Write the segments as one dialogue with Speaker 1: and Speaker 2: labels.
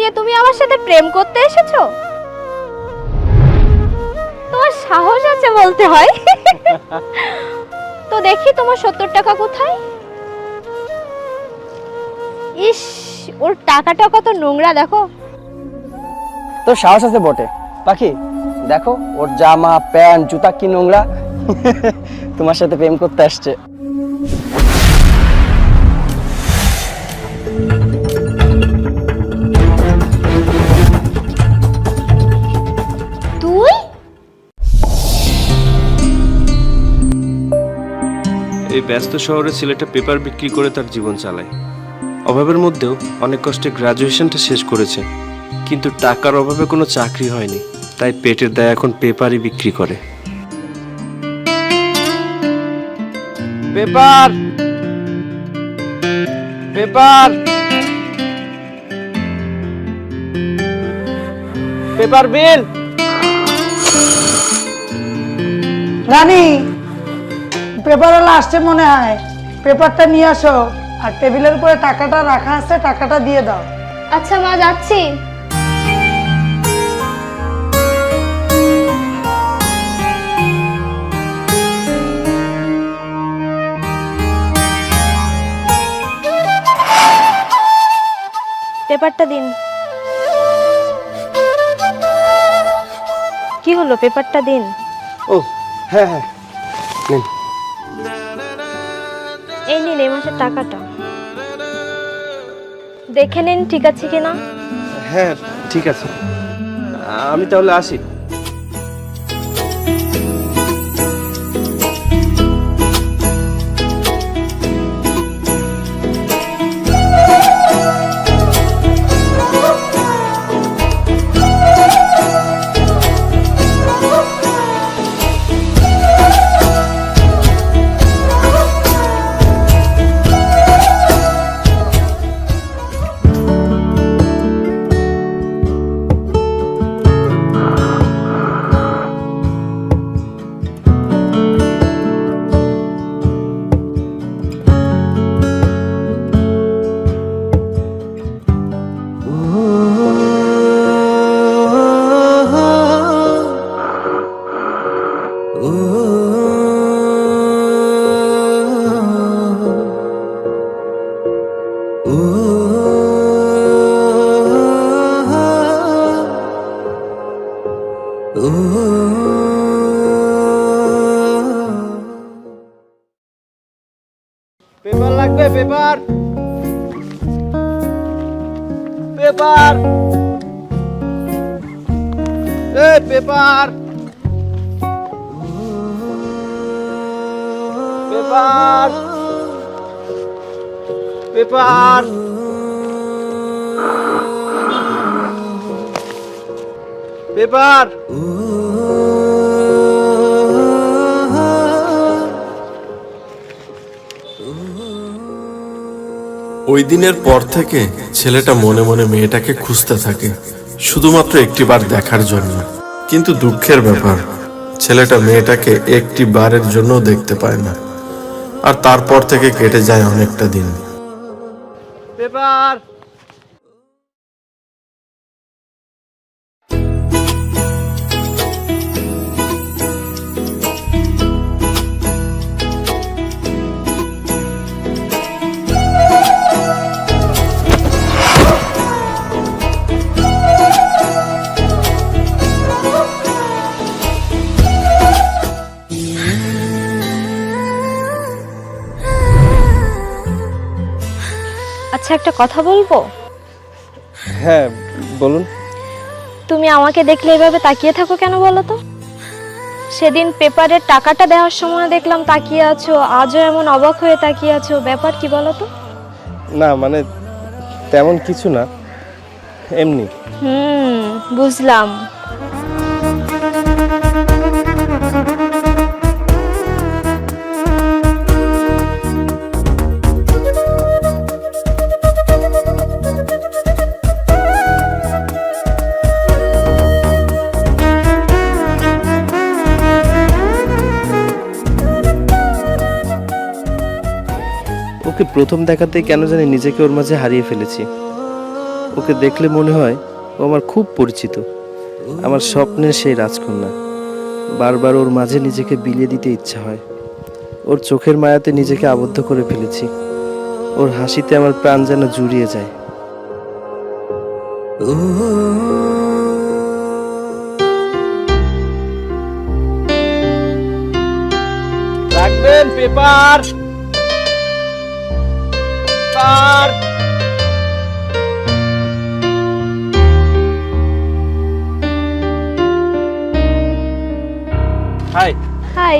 Speaker 1: নিয়ে তুমি আমার সাথে প্রেম করতে এসেছ? তোমার সাহস আছে বলতে হয়। তো দেখি তোমার সত্তর টাকা কোথায়? ইস, ওর টাকাটা কত নোংরা, দেখো।
Speaker 2: তোর সাহস আছে বটে। পাখি, দেখো, ওর জামা, প্যান্ট, জুতা কি নোংরা। তোমার সাথে প্রেম করতে আসছে।
Speaker 3: ব্যস্ত শহরে ছেলেটা পেপার বিক্রি করে তার জীবন চালায়। অভাবের মধ্যেও অনেক কষ্টে গ্রাজুয়েশনটা শেষ করেছে। কিন্তু টাকার অভাবে কোনো চাকরি হয়নি, তাই পেটের দায় এখন পেপারই বিক্রি করে।
Speaker 2: পেপার! পেপার! পেপার বিল!
Speaker 4: রানী! পেপারওয়ালা আসছে মনে হয়। পেপারটা নিয়ে আসো। আর টেবিলের উপরে টাকাটা রাখা আছে টাকাটা দিয়ে দাও।
Speaker 1: আচ্ছা মা যাচ্ছি। পেপারটা দিন। কি হলো? পেপারটা দিন।
Speaker 3: ও হ্যাঁ হ্যাঁ।
Speaker 1: মাসের টাকাটা। দেখে নিন ঠিক আছে কিনা।
Speaker 3: হ্যাঁ ঠিক আছে। আমি তাহলে আসি।
Speaker 2: পেপার। এ পেপার। পেপার। পেপার। পেপার।
Speaker 5: ওই দিনের পর থেকে ছেলেটা মনে মনে মেয়েটাকে খুঁজতে থাকে, শুধুমাত্র একটিবার দেখার জন্য। কিন্তু দুঃখের ব্যাপার, ছেলেটা মেয়েটাকে একটি বারের জন্য দেখতে পায় না, আর তারপর থেকে কেটে যায় অনেকটা দিন।
Speaker 2: পেপার!
Speaker 1: কথা বলব?
Speaker 3: হ্যাঁ বলুন।
Speaker 1: তুমি আমাকে দেখলে এভাবে তাকিয়ে থাকো কেন বলো তো? সেদিন পেপারের টাকাটা দেওয়ার সময় দেখলাম তাকিয়ে আছো আজও এমন অবাক হয়ে তাকিয়ে আছো। ব্যাপার কি বলো তো?
Speaker 3: না মানে তেমন কিছু না এমনি।
Speaker 1: হুম বুঝলাম।
Speaker 3: ওকে প্রথম দেখাতেই কেন জানি নিজেকে ওর মাঝে হারিয়ে ফেলেছি। ওকে দেখলে মনে হয় ও আমার খুব পরিচিত। আমার স্বপ্নের সেই রাজকন্যা। বারবার ওর মাঝে নিজেকে বিলিয়ে দিতে ইচ্ছা হয়। ওর চোখের মায়াতে নিজেকে আবদ্ধ করে ফেলেছি। ওর হাসিতে আমার প্রাণ যেন জুড়িয়ে যায়।
Speaker 2: পেপার। Paper
Speaker 3: hi.
Speaker 1: হাই।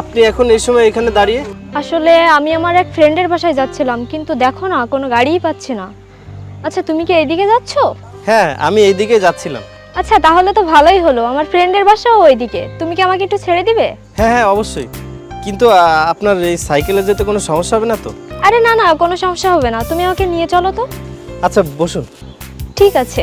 Speaker 3: আপনি এখন এই সময় এখানে দাঁড়িয়ে?
Speaker 1: আসলে আমি আমার এক ফ্রেন্ডের বাসায় যাচ্ছিলাম কিন্তু দেখো না কোনো গাড়িই পাচ্ছি না। আচ্ছা তুমি কি এইদিকে যাচ্ছ?
Speaker 3: হ্যাঁ আমি এইদিকে যাচ্ছিলাম।
Speaker 1: আচ্ছা তাহলে তো ভালোই হলো আমার ফ্রেন্ডের বাসাও ওইদিকে। তুমি কি আমাকে একটু ছেড়ে দিবে?
Speaker 3: হ্যাঁ হ্যাঁ অবশ্যই। কিন্তু আপনার এই সাইকেলে যেতে কোনো সমস্যা হবে না তো?
Speaker 1: আরে না না কোনো সমস্যা হবে না। তুমি আমাকে নিয়ে চলো তো।
Speaker 3: আচ্ছা বসুন।
Speaker 1: ঠিক আছে।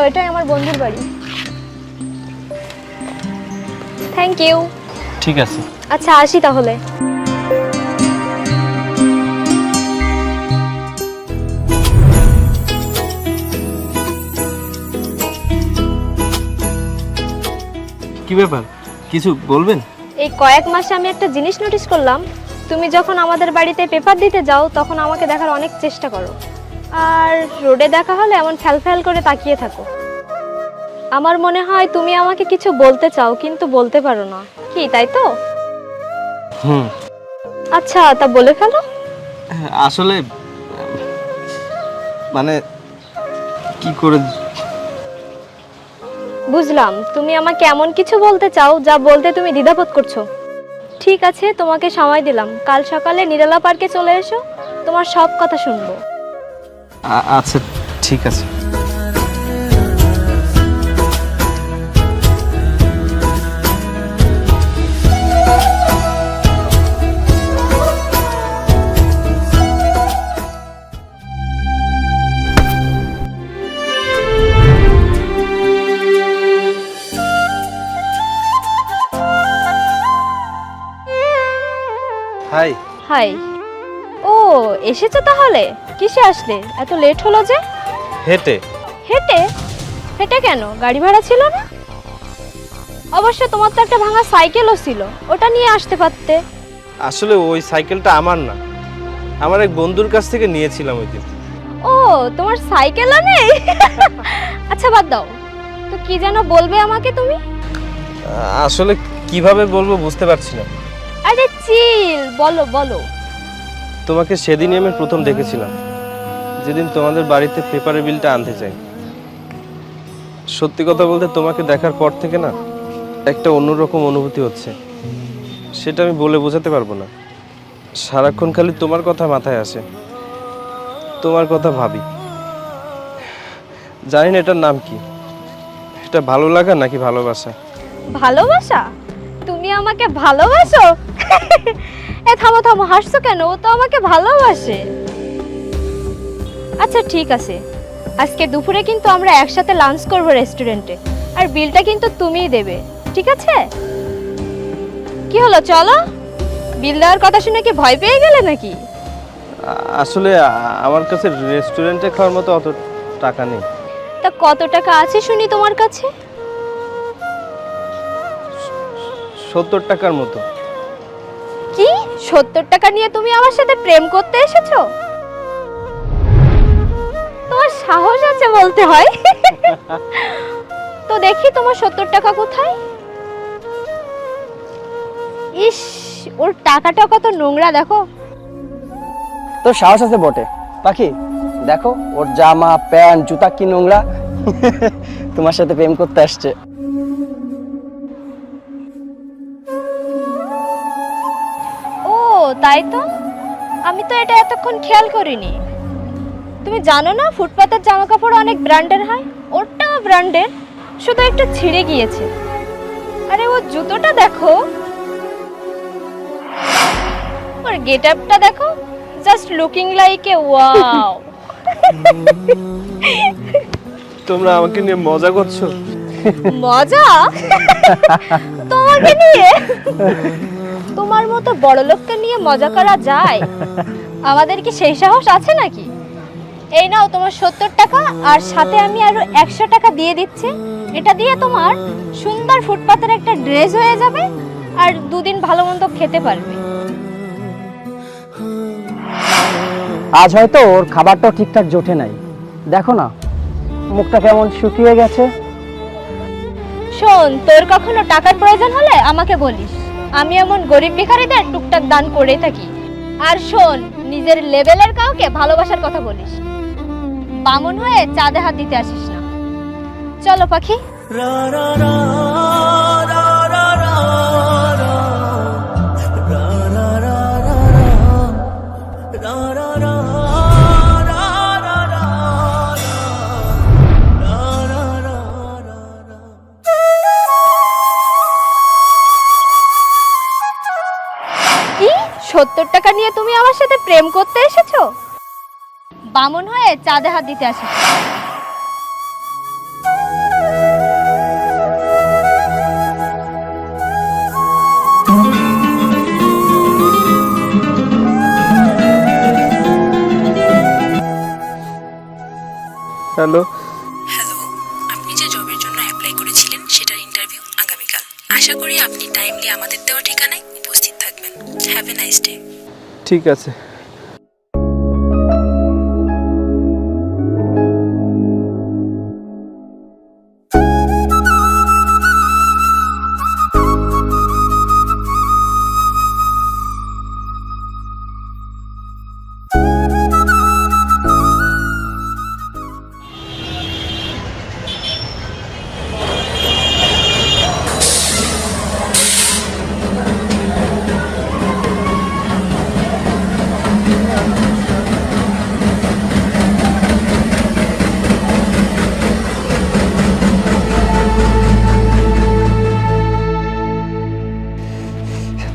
Speaker 1: দাও এটাই আমার বন্ধুর বাড়ি। থ্যাংক ইউ
Speaker 3: ঠিক আছে।
Speaker 1: আচ্ছা আসি তাহলে।
Speaker 3: কি ব্যাপার? কিছু বলবেন?
Speaker 1: এই কয়েক মাসে আমি একটা জিনিস নোটিস করলাম। তুমি যখন আমাদের বাড়িতে পেপার দিতে যাও তখন আমাকে দেখার অনেক চেষ্টা করো। আর রোডে দেখা হলে এমন ফ্যাল করে তাকিয়ে থাকো। আমার মনে হয় তুমি আমাকে কিছু বলতে চাও কিন্তু বলতে পারো না। কি তাই তো?
Speaker 3: হুম।
Speaker 1: আচ্ছা তা বলে ফেলো।
Speaker 3: আসলে মানে কি করে?
Speaker 1: বুঝলাম তুমি আমাকে এমন কিছু বলতে চাও যা বলতে তুমি দ্বিধাবোধ করছ। ঠিক আছে তোমাকে সময় দিলাম। কাল সকালে নিরালা পার্কে চলে এসো তোমার সব কথা শুনব।
Speaker 3: আচ্ছা ঠিক আছে। হাই
Speaker 1: হাই এসেছ তাহলে? কিসে আসলে? এত লেট হলো যে?
Speaker 3: হেঁটে।
Speaker 1: হেঁটে? হেঁটে কেন? গাড়ি ভাড়া ছিল না? অবশ্য তোমার তো একটা ভাঙা সাইকেলও ছিল। ওটা নিয়ে আসতে পারতে।
Speaker 3: আসলে ওই সাইকেলটা আমার না। আমার এক বন্ধুর কাছ থেকে নিয়েছিলাম ওই দিন।
Speaker 1: ও তোমার সাইকেলও নেই আচ্ছা বাদ দাও। তো কি যেন বলবে আমাকে তুমি?
Speaker 3: আসলে কীভাবে বলব বুঝতে পারছি না।
Speaker 1: আরে চিল! বলো বলো।
Speaker 3: তোমাকে সেদিনই আমি প্রথম দেখেছিলাম, যেদিন তোমাদের বাড়িতে পেপারের বিলটা আনতে চাই। সত্যি কথা বলতে তোমাকে দেখার পর থেকে না একটা অন্যরকম অনুভূতি হচ্ছে। সেটা আমি বলে বোঝাতে পারব না। সারাক্ষণ খালি তোমার কথা মাথায় আসে। তোমার কথা ভাবি। জানি না এটার নাম কি। এটা ভালো লাগা নাকি ভালোবাসা?
Speaker 1: ভালোবাসা? তুমি আমাকে ভালোবাসো? এ থামো থামো হাসছো কেন? ও তো আমাকে ভালোবাসে। আচ্ছা ঠিক আছে। আজকে দুপুরে কিন্তু আমরা একসাথে লাঞ্চ করব রেস্টুরেন্টে আর বিলটা কিন্তু তুমিই দেবে ঠিক আছে? কি হলো চলো? বিল দেওয়ার কথা শুনে কি ভয় পেয়ে গেলে নাকি?
Speaker 3: আসলে আমার কাছে রেস্টুরেন্টে খাওয়ার মতো অত টাকা নেই।
Speaker 1: তা কত টাকা আছে শুনি তোমার কাছে?
Speaker 3: সত্তর টাকার মতো।
Speaker 1: সত্তর টাকা নিয়ে তুমি আমার সাথে প্রেম করতে এসেছ? তোমার সাহস আছে বলতে হয়। তো দেখি তোমার সত্তর টাকা কোথায়? ইস, ওর টাকাটা কত নোংরা, দেখো।
Speaker 2: তোর সাহস আছে বটে। পাখি, দেখো, ওর জামা, প্যান্ট, জুতা কি নোংরা। তোমার সাথে প্রেম করতে আসছে।
Speaker 1: তাই তো? আমি তো এটা এতক্ষণ খেয়াল করিনি। তুমি জানো না ফুটপাতের জামা কাপড় অনেক ব্র্যান্ডের হয়? ওরটাও ব্র্যান্ডের? শুধু একটু ছিঁড়ে গিয়েছে। আরে ও জুতোটা দেখো। ওর গেট আপটা দেখো। Just looking like a wow.
Speaker 3: তোমরা আমাকে নিয়ে মজা করছ?
Speaker 1: মজা? তোমাকে নিয়ে? তোমার মতো বড় লোককে নিয়ে মজা করা যায়? আমাদের কি সেই সাহস আছে নাকি? এই নাও তোমার সত্তর টাকা আর সাথে আমি আরও একশো টাকা দিয়ে দিচ্ছি। এটা দিয়ে তোমার সুন্দর ফুটপাতের একটা ড্রেস হয়ে যাবে আর দুদিন ভালো মন্দ খেতে পারবে।
Speaker 2: আজ হয়তো ওর খাবারটাও ঠিকঠাক জোটে নাই। দেখো না মুখটা কেমন শুকিয়ে গেছে।
Speaker 1: শোন তোর কখনো টাকার প্রয়োজন হলে আমাকে বলিস। আমি এমন গরিব ভিখারিদের টুকটাক দান করে থাকি। আর শোন, নিজের লেভেলের কাউকে ভালোবাসার কথা বলিস। বামন হয়ে চাঁদে হাত দিতে আসিস না। চলো পাখি। কি করতে এসেছ? বামন হয়ে চাঁদে হাত দিতে আসিস না।
Speaker 3: হ্যালো।
Speaker 6: হ্যালো আপনি যে জবের জন্য অ্যাপ্লাই করেছিলেন সেটার ইন্টারভিউ আগামীকাল। আশা করি আপনি টাইমলি আমাদের দেওয়া ঠিকানায় উপস্থিত থাকবেন। হ্যাভ এ নাইস ডে
Speaker 3: ঠিক আছে।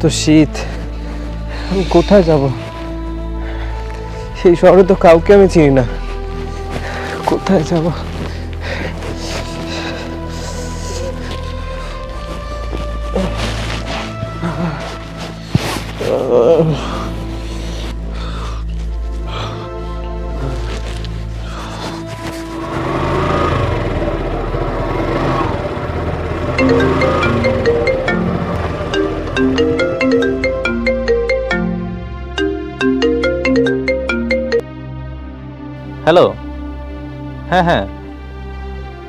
Speaker 3: শীত। আমি কোথায় যাব? সেই শহরে তো কাউকে আমি চিনি না। কোথায় যাব?
Speaker 7: হ্যালো হ্যাঁ হ্যাঁ।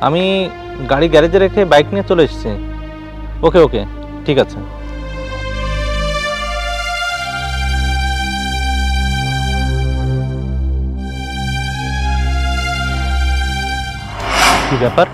Speaker 7: আমি গাড়ি গ্যারেজে রেখে বাইক নিয়ে চলে এসেছি। ওকে ওকে। ঠিক আছে। কি ব্যাপার?